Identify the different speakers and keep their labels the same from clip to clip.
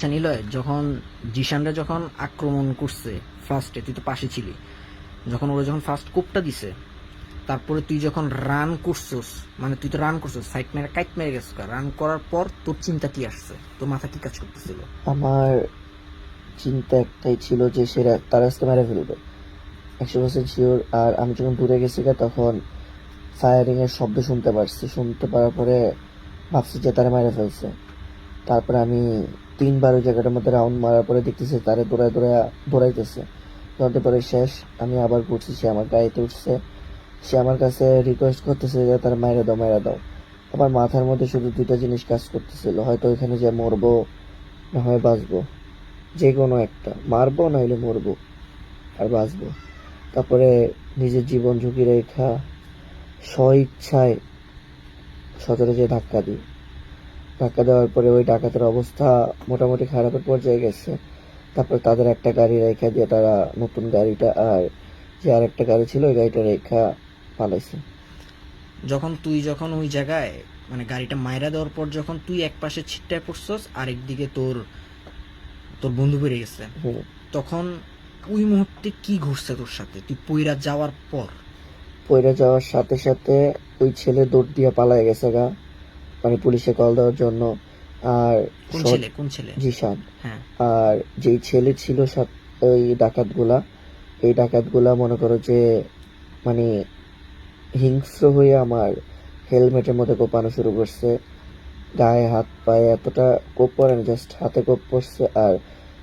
Speaker 1: আচ্ছা নিলয় যখন জিশানরা যখন আক্রমণ করছে ফার্স্টে তুই তো পাশে ছিলি। যখন ওরা যখন ফার্স্ট কোপটা দিছে, তারপরে তুই যখন রান করছস মানে তুই তো রান করছস সাইড মেরে কাইট মেরে গেছিস রান করার পর তোর চিন্তা কি আসছে? তোর মাথা কি কাজ করতেছিল?
Speaker 2: আমার চিন্তা একটাই ছিল যে সে রা- তারা আজকে মেরে ফেলবে। একশো পার্সেন্ট শিওর আর আমি যখন দূরে গেছি তখন ফায়ারিং এর শব্দ শুনতে পারছি, শুনতে পারার পরে ভাবছি যে তারা মেরে ফেলছে। তারপরে আমি তিনবার ওই জায়গাটার মধ্যে রাউন্ড মারার পরে দেখতেছি তারা দৌড়ায় দৌড়ায় দৌড়াইতেছে। দৌড়াতে পরে শেষ, আমি আবার ঘুরছি, সে আমার গাড়িতে উঠছে। সে আমার কাছে রিকোয়েস্ট করতেছে যে, তার মাইরা দাও মাইরা দাও। আমার মাথার মধ্যে শুধু দুইটা জিনিস কাজ করতেছিল, হয়তো ওইখানে যে মরবো, না হয় বাঁচবো। যে কোনো একটা, মারবো নাইলে মরবো আর বাঁচবো। তারপরে নিজের জীবন ঝুঁকি রেখা স্ব ইচ্ছায় যে ধাক্কা দিই। ধাক্কা দেওয়ার পরে ওই ডাকাতের অবস্থা মোটামুটি খারাপের পর্যায়ে গেছে। তারপর তাদের একটা গাড়ি রেখা দিয়ে তারা নতুন গাড়িটা আর যে আর একটা গাড়ি ছিল ওই গাড়িটা রেখা পালাইছে।
Speaker 1: যখন তুই যখন ওই জায়গায় মানে গাড়িটা মাইরা দেওয়ার পর যখন তুই এক পাশে ছিটটায় পড়ছস আরেকদিকে তোর তোর বন্ধু বেড়ে গেছে। তখন ওই মুহূর্তে কি ঘটছে তোর সাথে? তুই পইরা যাওয়ার পর?
Speaker 2: পইরা যাওয়ার সাথে সাথে ওই ছেলে দৌড় দিয়ে পালায় গেছে গা। মানে পুলিশে কল দেওয়ার জন্য আর
Speaker 1: কোন ছেলে? কোন ছেলে?
Speaker 2: জিশান।
Speaker 1: হ্যাঁ।
Speaker 2: আর যেই ছেলে ছিল ওই ডাকাতগুলা এই ডাকাতগুলা মনে করো যে মানে হিংস্র হয়ে আমার হেলমেটের মধ্যে কোপানো শুরু করছে। গায়ে হাত পায়ে এতটা কোপ না জাস্ট হাতে কোপ পড়ছে। আর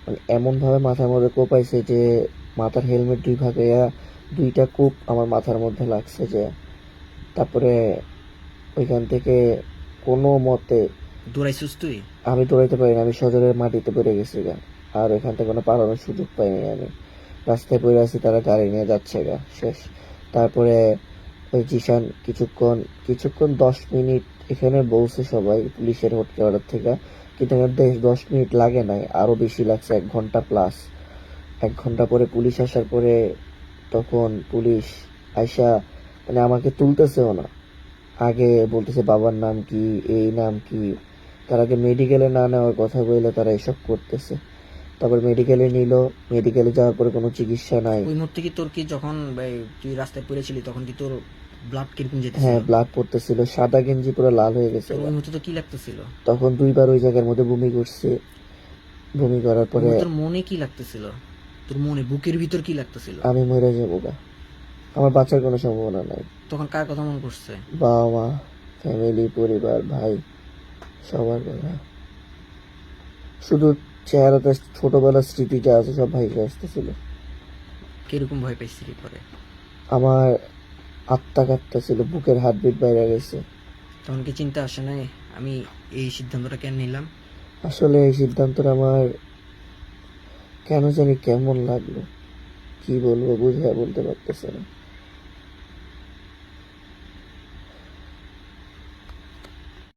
Speaker 2: মানে এমন ভাবে মাথার মধ্যে কোপাইছে যে মাথার হেলমেট দুই ভাগ দুইটা কোপ আমার মাথার মধ্যে লাগছে যে। তারপরে ওইখান থেকে কোনো মতে
Speaker 1: দৌড়াইছিস তুই?
Speaker 2: আমি দৌড়াইতে পারি না আমি সজরের মাটিতে পড়ে গেছি গা। আর এখান থেকে কোনো পালানোর সুযোগ পাইনি আমি। রাস্তায় পড়ে আছি তারা গাড়ি নিয়ে যাচ্ছে গা শেষ। তারপরে ওই জিশান কিছুক্ষণ কিছুক্ষণ দশ মিনিট এখানে বলছে সবাই পুলিশের হেডকোয়ার্টার থেকে। কিন্তু এখানে দশ মিনিট লাগে নাই আরও বেশি লাগছে এক ঘণ্টা প্লাস এক ঘণ্টা পরে পুলিশ আসার পরে তখন পুলিশ আইসা মানে আমাকে তুলতেছেও না। আগে বলতেছে বাবার নাম কি এই নাম কি তার আগে মেডিকেলে না নেওয়ার কথা বলে তারা এসব করতেছে। তারপর মেডিকেলে নিল মেডিকেলে যাওয়ার পরে কোনো চিকিৎসা নাই।
Speaker 1: ওই মুহূর্তে কি তোর কি যখন তুই রাস্তায় পড়েছিলি তখন কি তোর ব্লাড কীরকম যেতেছিল?
Speaker 2: হ্যাঁ ব্লাড পড়তেছিল সাদা গেঞ্জি পুরো লাল হয়ে গেছে
Speaker 1: ওই মুহূর্তে তো কি লাগতেছিল?
Speaker 2: তখন দুইবার ওই জায়গার মধ্যে বমি করছে। বমি করার পরে
Speaker 1: তোর মনে কি লাগতেছিল? তোর মনে বুকের ভিতর কি লাগতেছিল?
Speaker 2: আমি মরে যাব গা। আমার বাঁচার কোনো সম্ভাবনা নাই।
Speaker 1: তখন কার কথা মনে করছে
Speaker 2: বাবা মা ফ্যামিলি পরিবার ভাই সবার কথা। শুধু চেহারাতে ছোটবেলার স্মৃতি যা আছে সব ভাইকে আসতেছিল।
Speaker 1: কীরকম ভয় পাইছিলি পরে?
Speaker 2: আমার আত্মা কাটটা ছিল বুকের হার্টবিট বাইরে গেছে।
Speaker 1: তখন কি চিন্তা আসে নাই আমি এই সিদ্ধান্তটা কেন নিলাম?
Speaker 2: আসলে এই সিদ্ধান্তটা আমার কেন জানি কেমন লাগল কি বলব বুঝে বলতে পারতেছে না।